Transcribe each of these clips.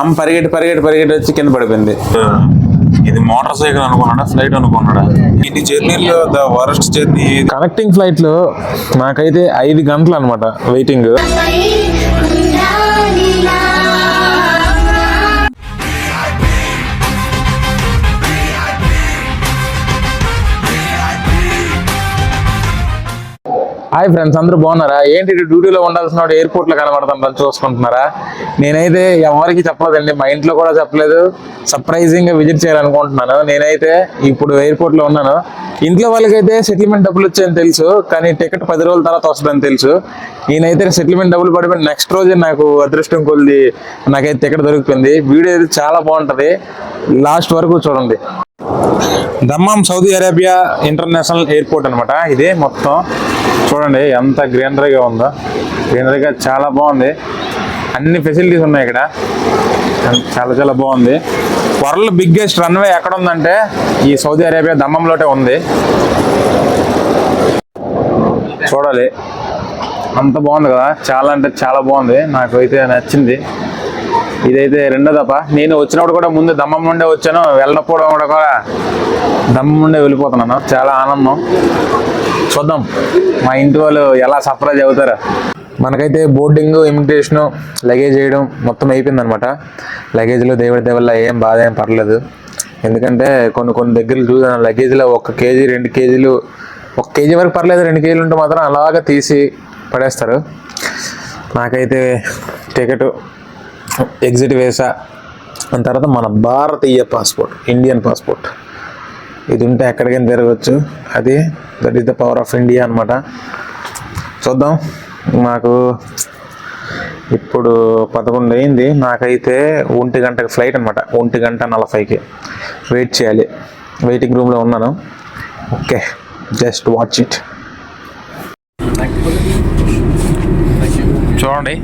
అమ్మ పరిగెట్టి పరిగెట్టి పరిగెట్టి వచ్చి కింద పడిపోయింది. ఇది మోటార్ సైకిల్ అనుకున్నాడా ఫ్లైట్ అనుకున్నాడా? ఇన్ని జర్నీలో ద వరస్ట్ జర్నీ కనెక్టింగ్ ఫ్లైట్లో నాకైతే ఐదు గంటలు అనమాట వెయిటింగ్ హాయ్ ఫ్రెండ్స్ అందరూ బాగున్నారా? ఏంటి డ్యూటీలో ఉండాల్సిన వాడు ఎయిర్పోర్ట్లో కనబడతాను చూసుకుంటున్నారా? నేనైతే ఎవరికి చెప్పలేదండి మా ఇంట్లో కూడా చెప్పలేదు. సర్ప్రైజింగ్గా విజిట్ చేయాలనుకుంటున్నాను. నేనైతే ఇప్పుడు ఎయిర్పోర్ట్లో ఉన్నాను. ఇంట్లో వాళ్ళకైతే సెటిల్మెంట్ డబ్బులు వచ్చాయని తెలుసు కానీ టికెట్ పది రోజుల తర్వాత వస్తుందని తెలుసు. నేనైతే సెటిల్మెంట్ డబ్బులు పడిపోయి నెక్స్ట్ రోజే నాకు అదృష్టం కొద్ది నాకైతే టికెట్ దొరికిపోయింది. వీడియో అయితే చాలా బాగుంటుంది. లాస్ట్ వరకు చూడండి. Dammam Saudi Arabia international airport అన్నమాట. ఇదే మొత్తం చూడండి ఎంత గ్రీనరీగా ఉందో. గ్రీనరీగా చాలా బాగుంది. అన్ని ఫెసిలిటీస్ ఉన్నాయి ఇక్కడ. చాలా చాలా బాగుంది. వరల్డ్ బిగ్గెస్ట్ రన్వే ఎక్కడ ఉందంటే ఈ సౌదీ అరేబియా దమ్మంలోటే ఉంది. చూడాలి. అంత బాగుంది కదా. చాలా అంటే చాలా బాగుంది. నాకు అయితే నచ్చింది. ఇదైతే రెండో తప్ప నేను వచ్చినప్పుడు కూడా ముందు దమ్మం నుండే వచ్చాను వెళ్ళకపోవడం కూడా కూడా దమ్మం నుండే వెళ్ళిపోతున్నాను. చాలా ఆనందం. చూద్దాం మా ఇంటి వాళ్ళు ఎలా సర్ప్రైజ్ అవుతారు. మనకైతే బోర్డింగ్ ఇమిటేషను లగేజ్ వేయడం మొత్తం అయిపోయింది అనమాట లగేజ్లో దేవుడి దేవుళ్ళ ఏం బాధ ఏం పర్లేదు. ఎందుకంటే కొన్ని కొన్ని దగ్గరలు చూసాను లగేజ్లో ఒక కేజీ రెండు కేజీలు ఒక కేజీ వరకు పర్లేదు రెండు కేజీలు ఉంటే మాత్రం అలాగా తీసి పడేస్తారు. నాకైతే టికెట్ ఎగ్జిట్ వేసా. దాని తర్వాత మన భారతీయ పాస్పోర్ట్ ఇండియన్ పాస్పోర్ట్. ఇది ఉంటే ఎక్కడికైనా తిరగచ్చు. అది that is the power of India అనమాట చూద్దాం. మాకు ఇప్పుడు పదకొండు అయింది. నాకైతే ఒంటి గంటకి ఫ్లైట్ అనమాట ఒంటి గంట నలభైకి వెయిట్ చేయాలి. వెయిటింగ్ రూమ్లో ఉన్నాను. ఓకే. జస్ట్ వాచ్ ఇట్ చూడండి.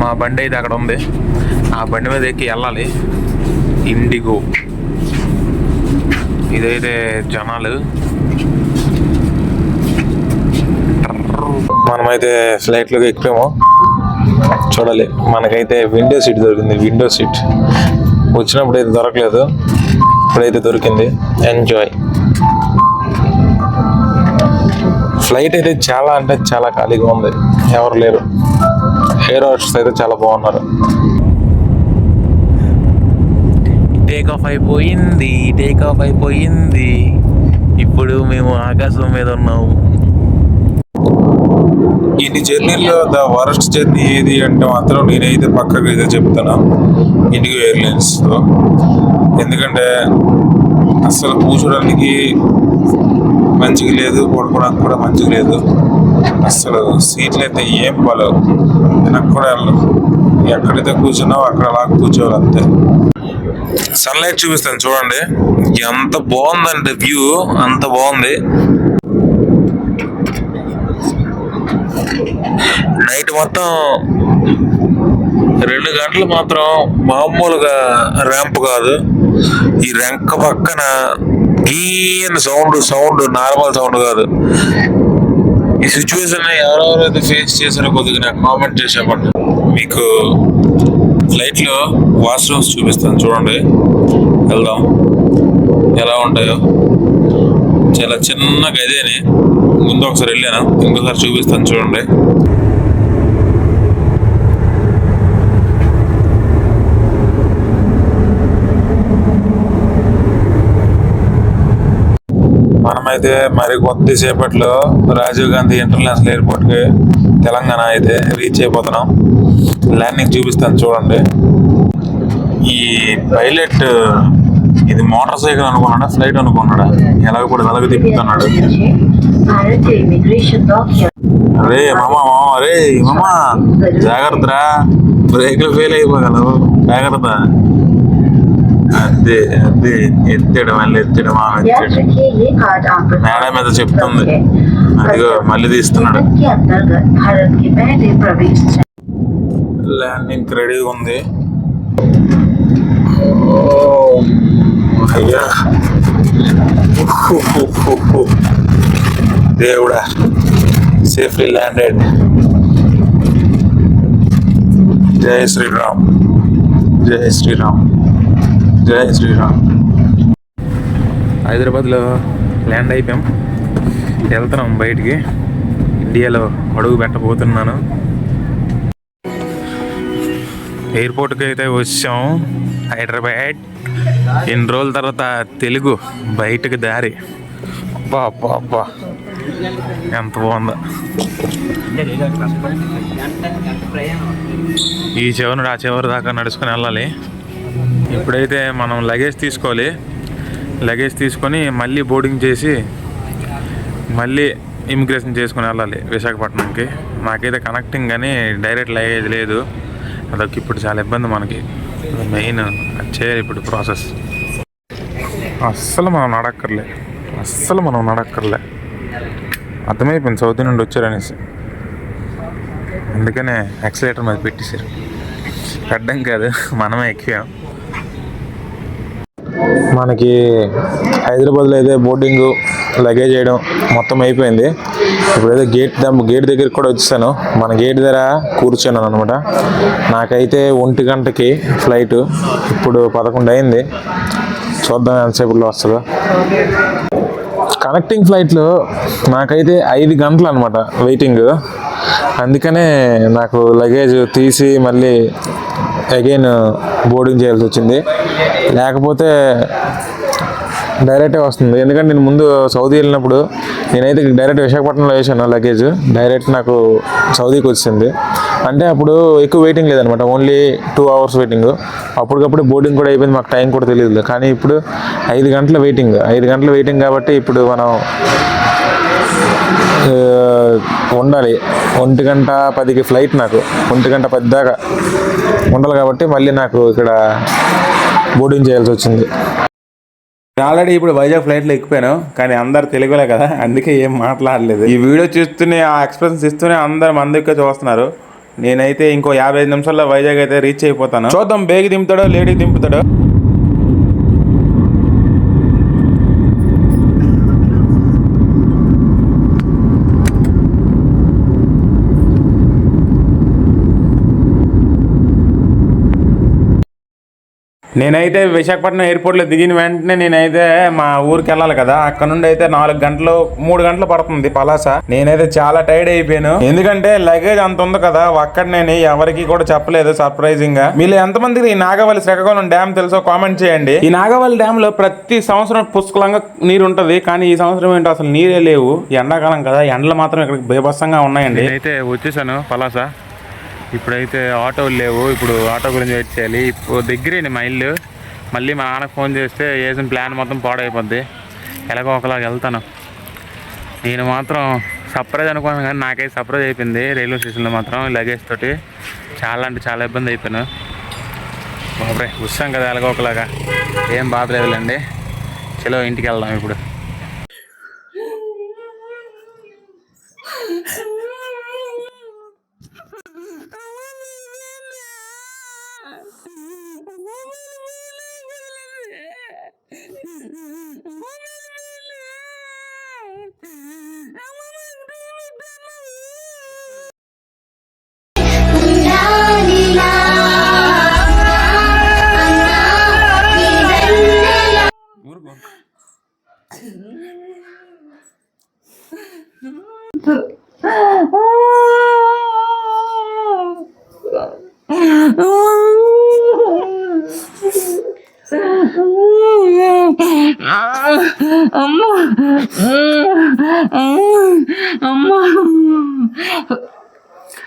మా బండి అయితే అక్కడ ఉంది. ఆ బండి మీద ఎక్కి వెళ్ళాలి. ఇండిగో. ఇదైతే జనాలు. మనమైతే ఫ్లైట్లోకి ఎక్కిపోయాము చూడాలి. మనకైతే విండో సీట్ దొరికింది. Window seat. వచ్చినప్పుడు అయితే దొరకలేదు. ఇప్పుడైతే దొరికింది. ఎంజాయ్ ఫ్లైట్ అయితే చాలా అంటే చాలా ఖాళీగా ఉంది. ఎవరు లేరు. ఎయిర్ హోస్టెస్ అయితే చాలా బాగున్నారు. టేక్ ఆఫ్ అయిపోయింది టేక్ ఆఫ్ అయిపోయింది. ఇప్పుడు మేము ఆకాశం మీద ఉన్నాము ఇన్ని జర్నీలో ద వరస్ట్ జర్నీ ఏది అంటే మాత్రం నేనైతే పక్కగా అయితే చెప్తాను ఇండిగో ఎయిర్లైన్స్ ఎందుకంటే అసలు కూర్చోడానికి మంచిగా లేదు పడుకోవడానికి కూడా మంచిగా లేదు. అసలు సీట్లు అయితే ఏం బాలేవు వెనక్కి కూడా వెళ్ళవు ఎక్కడైతే కూర్చున్నావు అక్కడ అలా కూర్చోవాలి అంతే. సన్లైట్ చూపిస్తాను చూడండి. ఎంత బాగుందంటే వ్యూ అంత బాగుంది. నైట్ మొత్తం రెండు గంటలు మాత్రం మామూలుగా ర్యాంప్ కాదు. ఈ ర్యాంక్ పక్కన గీయన సౌండ్ సౌండ్ నార్మల్ సౌండ్ కాదు. ఈ సిచ్యువేషన్ ఎవరెవరైతే ఫేస్ చేశారో కొద్దిగా నాకు కామెంట్ చేసి మీకు ఫ్లైట్లో వాష్రూమ్స్ చూపిస్తాను చూడండి. వెళ్దాం. ఎలా ఉంటాయో. చాలా చిన్న గదేని. ముందు ఒకసారి వెళ్ళాను? ఇంకోసారి చూపిస్తాను చూడండి. అయితే మరి కొద్దిసేపట్లో రాజీవ్ గాంధీ ఇంటర్నేషనల్ ఎయిర్పోర్ట్కి తెలంగాణ అయితే రీచ్ అయిపోతున్నాం. ల్యాండింగ్ చూపిస్తాను చూడండి. ఈ పైలట్ ఇది మోటార్ సైకిల్ అనుకున్నాడా? ఫ్లైట్ అనుకున్నాడా? ఎలాగ కూడా ఎలాగ తిప్పుతున్నాడు. అరే మామా మామ అరే మామా జాగ్రత్త బ్రేక్లు ఫెయిల్ అయిపోగలవు. జాగ్రత్త. ఎత్తేయడం మళ్ళీ ఎత్తేయడం ఆమె మేడ మీద చెప్తుంది. అదిగో మళ్ళీ తీస్తున్నాడు. ల్యాండింగ్ రెడీగా ఉంది. Oh, అయ్యా. దేవుడా సేఫ్లీ ల్యాండెడ్ జై శ్రీరామ్ జై శ్రీరామ్. జయ శ్రీరామ్. హైదరాబాద్లో ల్యాండ్ అయిపోయాం. వెళ్తున్నాం బయటికి. ఇండియాలో అడుగు పెట్టబోతున్నాను. ఎయిర్పోర్ట్కి అయితే వచ్చాం. హైదరాబాద్. ఎన్ని రోజుల తర్వాత తెలుగు బయటకు దారి. అబ్బా అబ్బా అబ్బా. ఎంత బాగుందో. ఈ చివరి నుండి ఆ చివరి దాకా నడుచుకుని వెళ్ళాలి. ఇప్పుడైతే మనం లగేజ్ తీసుకోవాలి. లగేజ్ తీసుకొని మళ్ళీ బోర్డింగ్ చేసి మళ్ళీ ఇమిగ్రేషన్ చేసుకుని వెళ్ళాలి విశాఖపట్నంకి. నాకైతే కనెక్టింగ్ కానీ డైరెక్ట్ లగేజ్ లేదు. అదొక ఇప్పుడు చాలా ఇబ్బంది మనకి. మెయిన్ అది చేయాలి ఇప్పుడు ప్రాసెస్ అస్సలు మనం నడక్కర్లే. అస్సలు మనం నడక్కర్లే. అర్థమైపోయింది సౌదీ నుండి వచ్చారనేసి. అందుకనే యాక్సిలేటర్ మీద పెట్టేశారు. అడ్డం కాదు మనమే ఎక్కాం. మనకి హైదరాబాద్లో అయితే బోర్డింగ్ లగేజ్ చేయడం మొత్తం అయిపోయింది. ఇప్పుడైతే గేట్ గేట్ దగ్గరికి కూడా వచ్చేసాను. మన గేట్ దగ్గర కూర్చున్నాను అనమాట నాకైతే ఒంటి గంటకి ఫ్లైట్ ఇప్పుడు పదకొండు అయింది. చూద్దాం ఎంతసేపులో వస్తుందో. కనెక్టింగ్ ఫ్లైట్లో నాకైతే ఐదు గంటలు అనమాట వెయిటింగ్ అందుకనే నాకు లగేజ్ తీసి మళ్ళీ అగైన్ బోర్డింగ్ చేయాల్సి వచ్చింది. లేకపోతే డైరెక్టే వస్తుంది. ఎందుకంటే నేను ముందు సౌదీ వెళ్ళినప్పుడు నేనైతే డైరెక్ట్ విశాఖపట్నంలో వేసాను లగేజ్ డైరెక్ట్ నాకు సౌదీకి వచ్చింది. అంటే అప్పుడు ఎక్కువ వెయిటింగ్ లేదనమాట ఓన్లీ టూ అవర్స్ వెయిటింగ్ అప్పటికప్పుడు బోర్డింగ్ కూడా అయిపోయింది. మాకు టైం కూడా తెలియదు కానీ ఇప్పుడు ఐదు గంటల వెయిటింగ్ ఐదు గంటల వెయిటింగ్ కాబట్టి ఇప్పుడు మనం ఉండాలి. ఒంటి గంట పదికి ఫ్లైట్ నాకు. ఒంటి గంట పది దాకా ఉండాలి కాబట్టి మళ్ళీ నాకు ఇక్కడ బోర్డింగ్ చేయాల్సి వచ్చింది. ఆల్రెడీ ఇప్పుడు వైజాగ్ ఫ్లైట్లో ఎక్కిపోయాను. కానీ అందరు తెలుగులే కదా. అందుకే ఏం మాట్లాడలేదు. ఈ వీడియో చూస్తూనే ఆ ఎక్స్ప్రెషన్స్ ఇస్తూనే అందరు మన దగ్గర చూస్తున్నారు. నేనైతే ఇంకో యాభై ఐదు నిమిషాల్లో వైజాగ్ అయితే రీచ్ అయిపోతాను. చూద్దాం బేగి దింపుతాడో లేడీ దింపుతాడో. నేనైతే విశాఖపట్నం ఎయిర్పోర్ట్లో దిగిన వెంటనే నేనైతే మా ఊరికి వెళ్ళాలి కదా. అక్కడ నుండి అయితే నాలుగు గంటలు మూడు గంటలు పడుతుంది పలాస. నేనైతే చాలా టైర్డ్ అయిపోయాను. ఎందుకంటే లగేజ్ అంత ఉంది కదా అక్కడ నేను ఎవరికి కూడా చెప్పలేదు సర్ప్రైజింగ్గా. మీరు ఎంతమందికి ఈ నాగవల్లి శ్రీకాకుళం డ్యామ్ తెలుసో కామెంట్ చేయండి. ఈ నాగవల్లి డ్యామ్లో ప్రతి సంవత్సరం పుష్కలంగా నీరు ఉంటది కానీ ఈ సంవత్సరం ఏంటో అసలు నీరే లేవు. ఎండాకాలం కదా ఎండలు మాత్రం ఇక్కడ బీభత్సంగా ఉన్నాయండి. అయితే వచ్చేసాను పలాస. ఇప్పుడైతే ఆటోలు లేవు. ఇప్పుడు ఆటో గురించి వెయిట్ చేయాలి. ఇప్పుడు దగ్గరేండి మా ఇల్లు మళ్ళీ మా నాన్నకు ఫోన్ చేస్తే వేసిన ప్లాన్ మొత్తం పాడైపోద్ది. ఎలాగో ఒకలాగా వెళ్తాను. నేను మాత్రం సర్ప్రైజ్ అనుకున్నాను కానీ నాకైతే సర్ప్రైజ్ అయిపోయింది. రైల్వే స్టేషన్లో మాత్రం లగేజ్ తోటి చాలా అంటే చాలా ఇబ్బంది అయిపోయాను. బాబరే వస్తాం కదా ఎలాగో ఒకలాగా. ఏం బాధ లేదులేండి. చలో ఇంటికి వెళ్దాం ఇప్పుడు. But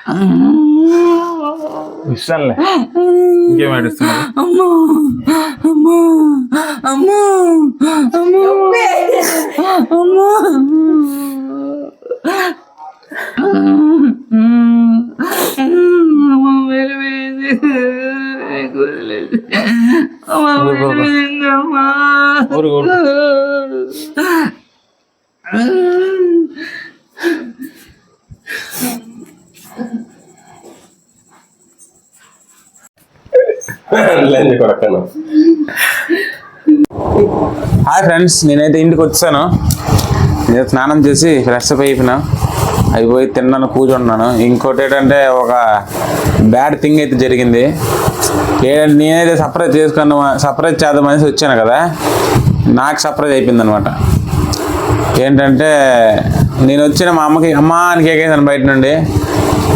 ఉండాలిలా అన్నా నీ వెన్నెల ఇస్తానులే ఇంకేం ఏడుస్తున్నావు హాయ్ ఫ్రెండ్స్ నేనైతే ఇంటికి వచ్చాను. నేను స్నానం చేసి ఫ్రెష్ అప్ అయిపోయినా. అవి పోయి తిన్నాను కూర్చున్నాను. ఇంకోటి ఏంటంటే ఒక బ్యాడ్ థింగ్ అయితే జరిగింది. ఏంటంటే నేనైతే సర్ప్రైజ్ చేసుకున్న సర్ప్రైజ్ చేద్దామనేసి వచ్చాను కదా. నాకు సర్ప్రైజ్ అయిపోయింది అనమాట ఏంటంటే నేను వచ్చిన మా అమ్మకి అమ్మ అని కేకేసాను బయట నుండి.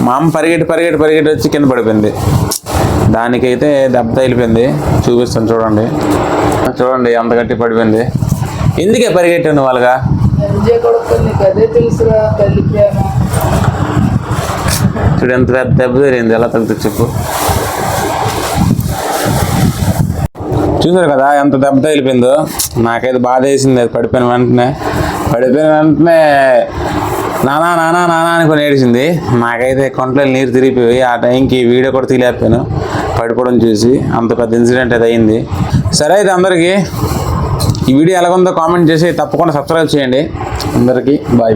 మా అమ్మ పరిగెట్టి పరిగెట్టి పరిగెట్టి వచ్చి కింద పడిపోయింది. దానికైతే దెబ్బ తగిలిపోయింది. చూపిస్తాను చూడండి. చూడండి ఎంత గట్టి పడిపోయింది. ఎందుకే పరిగెట్టాను వాళ్ళగా? చూడు ఎంత పెద్ద దెబ్బ జరిగింది ఎలా తగ్గుతుంది చెప్పు. చూసారు కదా ఎంత దెబ్బ తగిలిపోయిందో? నాకైతే బాధ వేసింది అది పడిపోయిన వెంటనే. పడిపోయిన వెంటనే నానా నానా నానా అనుకుని ఏడిచింది. నాకైతే కొంట్లో నీరు తిరిగిపోయి ఆ టైంకి వీడియో కూడా తీలేకపోయాను పడిపోవడం చూసి అంత పెద్ద ఇన్సిడెంట్ అది అయింది. సరే అయితే అందరికీ ఈ వీడియో ఎలాగుందో కామెంట్ చేసి తప్పకుండా సబ్స్క్రైబ్ చేయండి. అందరికీ బాయ్ బాయ్.